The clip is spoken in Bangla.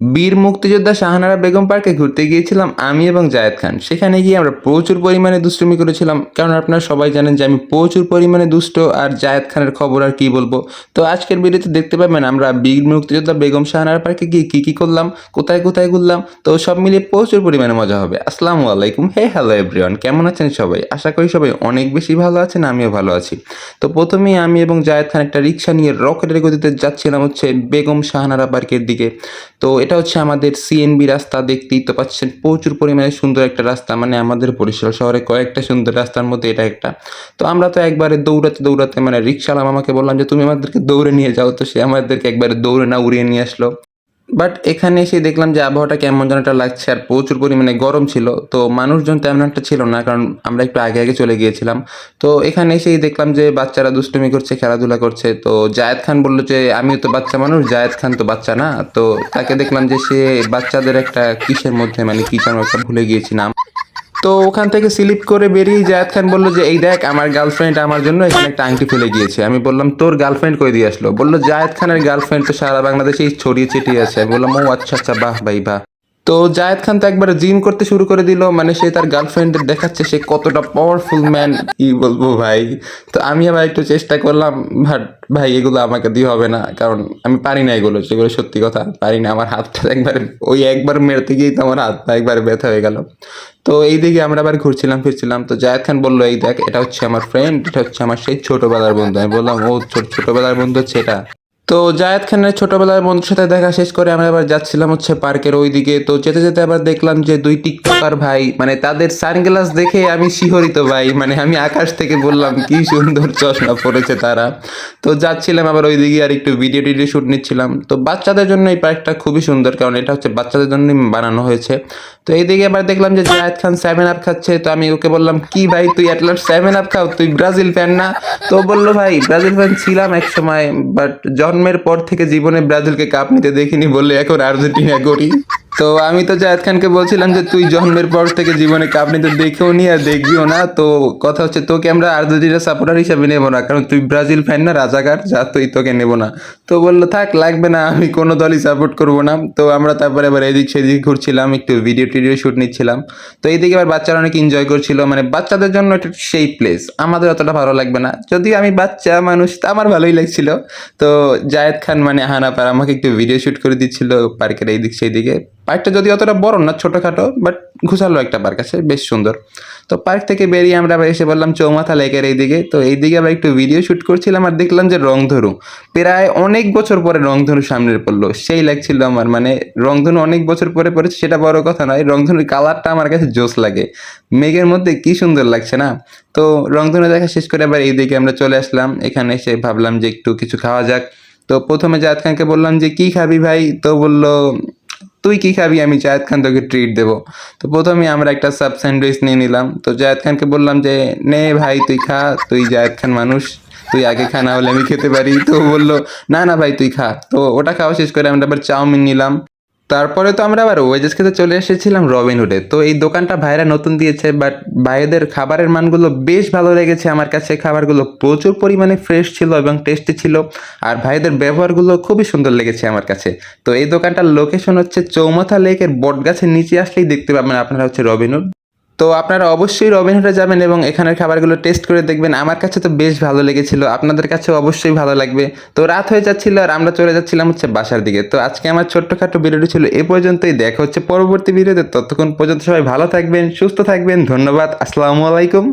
বীর মুক্তিযোদ্ধা শাহানারা বেগম পার্কে ঘুরতে গিয়েছিলাম আমি এবং জায়েদ খান। সেখানে গিয়ে আমরা প্রচুর পরিমাণে দুষ্টুমি করেছিলাম। কারণ আপনারা সবাই জানেন যে আমি প্রচুর পরিমাণে দুষ্ট আর জায়েদ খানের খবর আর কি বলব। তো আজকের ভিডিওতে দেখতে পাবেন আমরা বীর মুক্তিযোদ্ধা বেগম শাহানারা পার্কে গিয়ে কী কী করলাম, কোথায় কোথায় ঘুরলাম। তো সব মিলিয়ে প্রচুর পরিমাণে মজা হবে। আসসালামু আলাইকুম। Hey, hello everyone. কেমন আছেন সবাই? আশা করি সবাই অনেক বেশি ভালো আছেন, আমিও ভালো আছি। তো প্রথমেই আমি এবং জায়েদ খান একটা রিক্সা নিয়ে রকেটের গতিতে যাচ্ছিলাম হচ্ছে বেগম শাহানারা পার্কের দিকে। তো এটা হচ্ছে আমাদের সিএনবি রাস্তা, দেখতেই তো পাচ্ছেন। প্রচুর পরিমাণে সুন্দর একটা রাস্তা মানে আমাদের বরিশাল শহরে কয়েকটা সুন্দর রাস্তার মধ্যে এটা একটা। তো আমরা তো একবারে দৌড়াতে দৌড়াতে মানে রিক্সাওয়ালা মামাকে বললাম যে, তুমি আমাদেরকে দৌড়ে নিয়ে যাও। তো সে আমাদেরকে একবারে দৌড়ে না উড়িয়ে নিয়ে আসলো। বাট এখানে এসে দেখলাম যে আবহাওয়াটা কেমন যেন একটা লাগছে আর প্রচুর পরিমাণে গরম ছিল। তো মানুষজন তেমন একটা ছিল না, কারণ আমরা একটু আগে আগে চলে গিয়েছিলাম। তো এখানে এসেই দেখলাম যে বাচ্চারা দুষ্টুমি করছে, খেলাধুলা করছে। তো জায়েদ খান বলল যে, আমিও তো বাচ্চা মানুষ, জায়েদ খান তো বাচ্চা না। তো তাকে দেখলাম যে সে বাচ্চাদের একটা কিসের মধ্যে মানে কি যেন একটা ভুলে গিয়েছি নাম। তো ওখান থেকে স্লিপ করে বেরিয়ে জায়দ খান বলল যে, এই দেখ, আমার গার্লফ্রেন্ড আমার জন্য এখানে একটা আংটি ফেলে গিয়েছে। আমি বললাম, তোর গার্লফ্রেন্ড কই দিয়ে আসলো? বলল, জায়দ খানের গার্লফ্রেন্ড তো সারা বাংলাদেশেই ছড়িয়ে ছিটিয়ে আছে। বললাম, ও আচ্ছা আচ্ছা বাহ, ভাই, বাহ। তো জায়েদ খান তো একবার জিম করতে শুরু করে দিল মানে সে তার গার্লফ্রেন্ডের দেখাচ্ছে সে কতটা পাওয়ারফুল ম্যান কি বলব ভাই? তো আমি আবার একটু চেষ্টা করলাম বাট ভাই এগুলো আমাকে দিয়ে হবে না কারণ আমি পারি না এগুলো সেগুলো সত্যি কথা পারি না। আমার হাতটা একবার ওই একবার মেরতে গিয়েই তো আমার হাত পা একবার ব্যথা হয়ে গেল। তো এই দিকে আমরা আবার ঘুরছিলাম ফিরছিলাম তো জায়েদ খান বলল এই দেখ এটা হচ্ছে আমার ফ্রেন্ড এটা হচ্ছে আমার সেই ছোটবেলার বন্ধু। আমি বললাম ও ছোট ছোটবেলার বন্ধু হচ্ছে এটা। তো জায়েদ খানের ছোটবেলায় বন্ধুর সাথে দেখা শেষ করে আমরা আবার যাচ্ছিলাম হচ্ছে পার্কের ওই দিকে তো যেতে যেতে আবার দেখলাম যে দুই টিকটকার ভাই মানে তাদের সানগ্লাস দেখে আমি শিহরিত ভাই মানে আমি আকাশ থেকে বললাম, কি সুন্দর চশমা পরেছে তারা। তো যাচ্ছিলাম আবার ওই দিকে আর একটু ভিডিও টিডিও শ্যুট নিচ্ছিলাম। তো বাচ্চাদের জন্য এই পার্কটা খুবই সুন্দর, কারণ এটা হচ্ছে বাচ্চাদের জন্যই বানানো হয়েছে। তো এইদিকে আবার দেখলাম যে জায়েদ খান সেভেন আপ খাচ্ছে। তো আমি ওকে বললাম, কি ভাই, তুই অ্যাটলাস্ট সেভেন আপ খাও? তুই ব্রাজিল ফ্যান না? তো বলল, ভাই, ব্রাজিল ফ্যান ছিলাম এক সময় বাট জন্মের পর থেকে জীবনে ব্রাজিলকে কাপ নিতে দেখিনি বললে এখন আর্জেন্টিনা করি তো আমি তো জায়েদ খানকে বলছিলাম যে, তুই জন্মের পর থেকে জীবনে কাপ নিতে দেখেও নি আর দেখবিও না। তো কথা হচ্ছে, তোকে আমরা আর্জেন্টিনা সাপোর্টার হিসাবে নেব না, কারণ তুই ব্রাজিল ফ্যান না, রাজাকার, যা তুই তোকে নেব না। তো বলল, থাক, লাগবে না, আমি কোনো দলই সাপোর্ট করব না। তো আমরা তারপরে আবার এদিক সেদিক ঘুরছিলাম, একটু ভিডিও টিডিও শ্যুট নিচ্ছিলাম। তো এইদিকে আবার বাচ্চারা অনেক এনজয় করছিল মানে বাচ্চাদের জন্য এটা সেই প্লেস আমাদের অতটা ভালো লাগবে না। যদিও আমি বাচ্চা মানুষ, তা আমার ভালোই লাগছিল। তো জায়েদ খান মানে হানাপার আমাকে একটু ভিডিও শ্যুট করে দিচ্ছিল, পার্কের এইদিক সেই দিকে পার্কটা যদি অতটা বড় না, ছোটোখাটো বাট ঘুষালো একটা পার্ক আছে, বেশ সুন্দর। তো পার্ক থেকে বেরিয়ে আমরা আবার এসে বললাম চৌমাথা লেকের এইদিকে। তো এইদিকে আবার একটু ভিডিও শ্যুট করছিলাম আর দেখলাম যে রংধনু, প্রায় অনেক বছর পরে রংধনু সামনে পড়ল। সেই লাগছিল আমার মানে রংধনু অনেক বছর পরে পড়েছে, সেটা বড় কথা নয়, রংধনুর কালারটা আমার কাছে জোস লাগে। মেঘের মধ্যে কি সুন্দর লাগছে না? তো রংধনু দেখা শেষ করে আবার এইদিকে আমরা চলে আসলাম। এখানে এসে ভাবলাম যে একটু কিছু খাওয়া যাক। তো প্রথমে খানকে বললাম যে, কি খাবি ভাই? তো বলল তুই কি খাবি? আমি জায়দ খান তোকে ট্রিট দেবো। তো প্রথমে আমরা একটা সাব স্যান্ডউইচ নিয়ে নিলাম। তো জায়েদ খানকে বললাম যে, নে ভাই, তুই খা, তুই জায়েদ খান মানুষ, তুই আগে খা, না হলে আমি খেতে পারি। তো বলল, না না ভাই, তুই খা। তো ওটা খাওয়া শেষ করে আমরা আবার চাউমিন নিলাম। তারপরে তো আমরা আবার ওয়েজেস খেতে চলে এসেছিলাম রবিনহুডে তো এই দোকানটা ভাইরা নতুন দিয়েছে বাট ভাইদের খাবারের মানগুলো বেশ ভালো লেগেছে। আমার কাছে খাবারগুলো প্রচুর পরিমাণে ফ্রেশ ছিল এবং টেস্টি ছিল, আর ভাইদের ব্যবহারগুলো খুবই সুন্দর লেগেছে আমার কাছে। তো এই দোকানটার লোকেশন হচ্ছে চৌমাথা লেকের বটগাছের নিচে আসলেই দেখতে পাবেন আপনারা হচ্ছে রবিনহুড তো আপনারা অবশ্যই রবিনহাটে যাবেন এবং এখানের খাবারগুলো টেস্ট করে দেখবেন। আমার কাছে তো বেশ ভালো লেগেছিল। আপনাদের কাছে অবশ্যই ভালো লাগবে। তো রাত হয়ে যাচ্ছিল আর আমরা চলে যাচ্ছিলাম হচ্ছে বাসার দিকে। তো আজকে আমার ছোট্টখাটো ভিডিওটি ছিল এ পর্যন্তই। দেখা হচ্ছে পরবর্তী ভিডিওতে ততক্ষণ পর্যন্ত সবাই ভালো থাকবেন, সুস্থ থাকবেন। ধন্যবাদ। আসসালামু আলাইকুম।